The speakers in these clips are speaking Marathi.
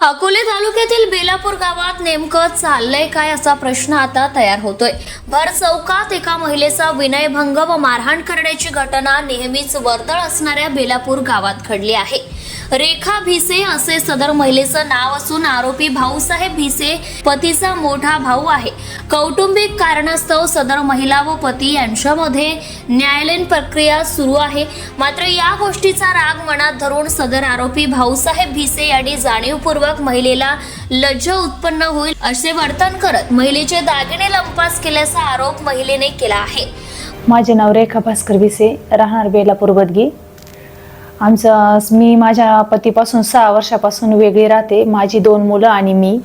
अकोले तालुक्यातील बेलापूर गावात नेमकं चाललंय काय असा प्रश्न आता तयार होतोय. भर चौकात एका महिलेचा विनयभंग व मारहाण करण्याची घटना नेहमीच वर्दळ असणाऱ्या बेलापूर गावात घडली आहे. रेखा भिसे असे सदर महिलेचं नाव असून आरोपी भाऊसाहेब भिसे पतीचा मोठा भाऊ आहे. कौटुंबिक कारणास्तव सदर महिला व पती यांच्यामध्ये न्यायालयीन प्रक्रिया सुरू आहे. मात्र या गोष्टीचा राग मनात धरून सदर आरोपी भाऊसाहेब भिसे यांनी जाणीवपूर्वक महिलेला लज्ज उत्पन्न होईल असे वर्तन करत महिलेचे दागिने लंपास केल्याचा आरोप महिलेने केला आहे. माझे नाव रेखा भास्कर भिसे राहणार बेलापूर बदगी. आमचं मी माझ्या पतीपासून सहा वर्षापासून वेगळी राहते. माझी दोन मुलं आणि मी.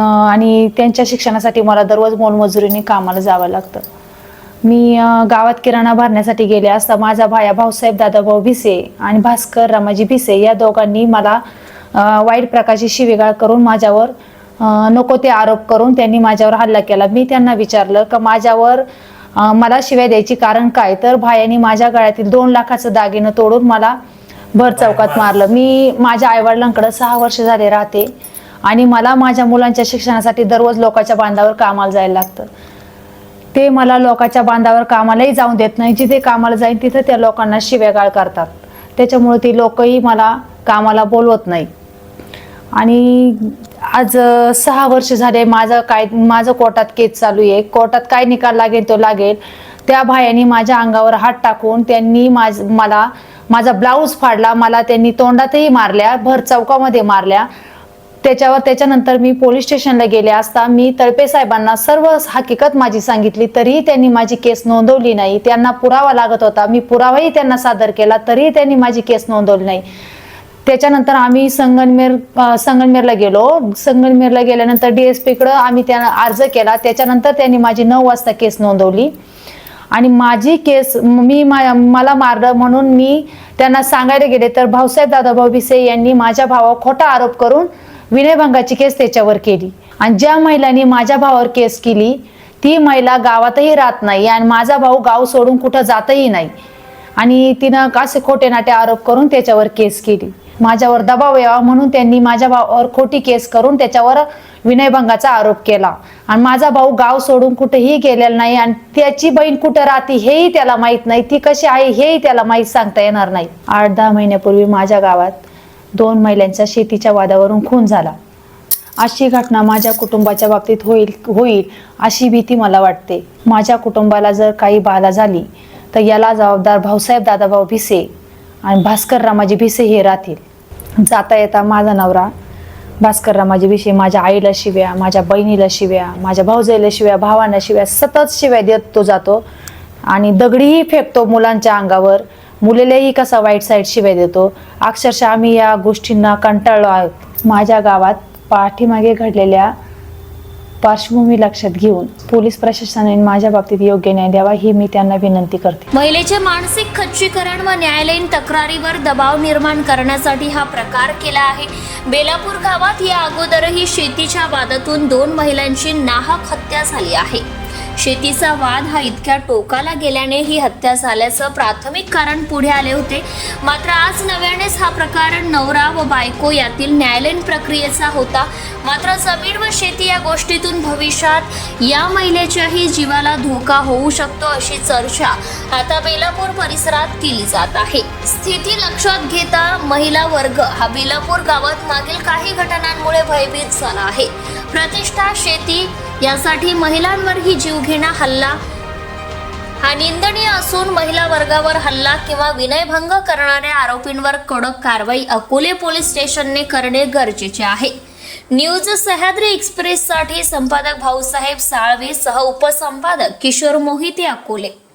आणि त्यांच्या शिक्षणासाठी मला दररोज मोलमजुरीने कामाला जावं लागतं. मी गावात किराणा भरण्यासाठी गेले असता माझा भाया भाऊसाहेब दादाभाऊ भिसे आणि भास्कर रामाजी भिसे या दोघांनी मला वाईट प्रकारची शिवेगाळ करून माझ्यावर नको ते आरोप करून त्यांनी माझ्यावर हल्ला केला. मी त्यांना विचारलं का माझ्यावर मला शिव्या द्यायची कारण काय? तर भायांनी माझ्या गळ्यातील दोन लाखाचं दागिनं तोडून मला भर चौकात मारलं. मी माझ्या आईवडिलांकडे सहा वर्ष झाले राहते आणि मला माझ्या मुलांच्या शिक्षणासाठी दररोज लोकांच्या बांधावर कामाला जायला लागतं. ते मला लोकांच्या बांधावर कामालाही जाऊन देत नाही. जिथे कामाला जाईन तिथं त्या लोकांना शिवेगाळ करतात. त्याच्यामुळे ती लोकही मला कामाला बोलवत नाही. आणि आज सहा वर्ष झाले माझं काय माझं कोर्टात केस चालू आहे. कोर्टात काय निकाल लागेल तो लागेल. त्या भायानी माझ्या अंगावर हात टाकून त्यांनी माझ मला माझा ब्लाऊज फाडला. मला त्यांनी तोंडातही मारल्या भर चौकामध्ये मारल्या. त्याच्यावर त्याच्यानंतर मी पोलीस स्टेशनला गेले असता मी तळपे साहेबांना सर्व हकीकत माझी सांगितली. तरीही त्यांनी माझी केस नोंदवली नाही. त्यांना पुरावा लागत होता. मी पुरावाही त्यांना सादर केला. तरीही त्यांनी माझी केस नोंदवली नाही. त्याच्यानंतर आम्ही संगनमेर संगनमेरला गेलो. संगनमेरला गेल्यानंतर डी एस पीकडं आम्ही त्यांना अर्ज केला. त्याच्यानंतर त्यांनी माझी नऊ वाजता केस नोंदवली. आणि माझी केस मी मा- मला मारलं म्हणून मी त्यांना सांगायला गेले तर भाऊसाहेब दादाभाऊ भिसे यांनी माझ्या भावावर खोटा आरोप करून विनयभंगाची केस त्याच्यावर केली. आणि ज्या महिलांनी माझ्या भावावर केस केली ती महिला गावातही राहत नाही आणि माझा भाऊ गाव सोडून कुठं जातही नाही. आणि तिनं असे खोटे नाटे आरोप करून त्याच्यावर केस केली. माझ्यावर दबाव यावा म्हणून त्यांनी माझ्या भावावर खोटी केस करून त्याच्यावर विनयभंगाचा आरोप केला. आणि माझा भाऊ गाव सोडून कुठेही गेलेला नाही आणि त्याची बहीण कुठं राहते हेही त्याला माहीत नाही. ती कशी आहे हेही त्याला माहीत सांगता येणार नाही. आठ दहा महिन्यापूर्वी माझ्या गावात दोन महिलांचा शेतीच्या वादावरून खून झाला. अशी घटना माझ्या कुटुंबाच्या बाबतीत होईल होईल अशी भीती मला वाटते. माझ्या कुटुंबाला जर काही बाधा झाली तर याला जबाबदार भाऊसाहेब दादाभाऊ भिसे आणि भास्कर रामाजी भिसे हे राहतील. जाता येता माझा नवरा भास्कर रामाजी भिसे माझ्या आईला शिव्या माझ्या बहिणीला शिव्या माझ्या भाऊजाईला शिव्या भावांना शिव्या सतत शिव्या देत तो जातो. आणि दगडीही फेकतो मुलांच्या अंगावर. मुलीलाही कसा वाईट साईड शिव्या देतो. अक्षरशः आम्ही या गोष्टींना कंटाळलो आहोत. माझ्या गावात पाठीमागे घडलेल्या पार्श्वभूमी लक्षात घेऊन पोलीस प्रशासनाने माझ्या बाबतीत योग्य न्याय द्यावा ही मी त्यांना विनंती करते. महिलेचे मानसिक खच्चीकरण व न्यायालयीन तक्रारीवर दबाव निर्माण करण्यासाठी हा प्रकार केला आहे. बेलापूर गावात या अगोदरही शेतीच्या वादातून दोन महिलांची नाहक हत्या झाली आहे. शेतीचा वाद हा इतक्या टोकाला गेल्याने ही हत्या झाल्याचं प्राथमिक कारण पुढे आले होते. मात्र आज नव्यानेच हा प्रकार नवरा व बायको यातील न्यायालयीन प्रक्रियेचा होता. मात्र जमीन व शेती या गोष्टीतून भविष्यात या महिलेच्याही जीवाला धोका होऊ शकतो अशी चर्चा आता बेलापूर परिसरात केली जात आहे. स्थिती लक्षात घेता महिला वर्ग हा बेलापूर गावात मागील काही घटनांमुळे भयभीत झाला आहे. प्रतिष्ठा शेती यासाठी महिलांवरही जीवघेणा हल्ला. हा निंदनीय असून महिला वर्गावर हल्ला किंवा विनयभंग करणाऱ्या आरोपींवर कडक कारवाई अकोले पोलीस स्टेशनने करणे गरजेचे आहे. न्यूज सह्याद्री एक्सप्रेससाठी संपादक भाऊसाहेब साळवे सह उपसंपादक किशोर मोहिते अकोले.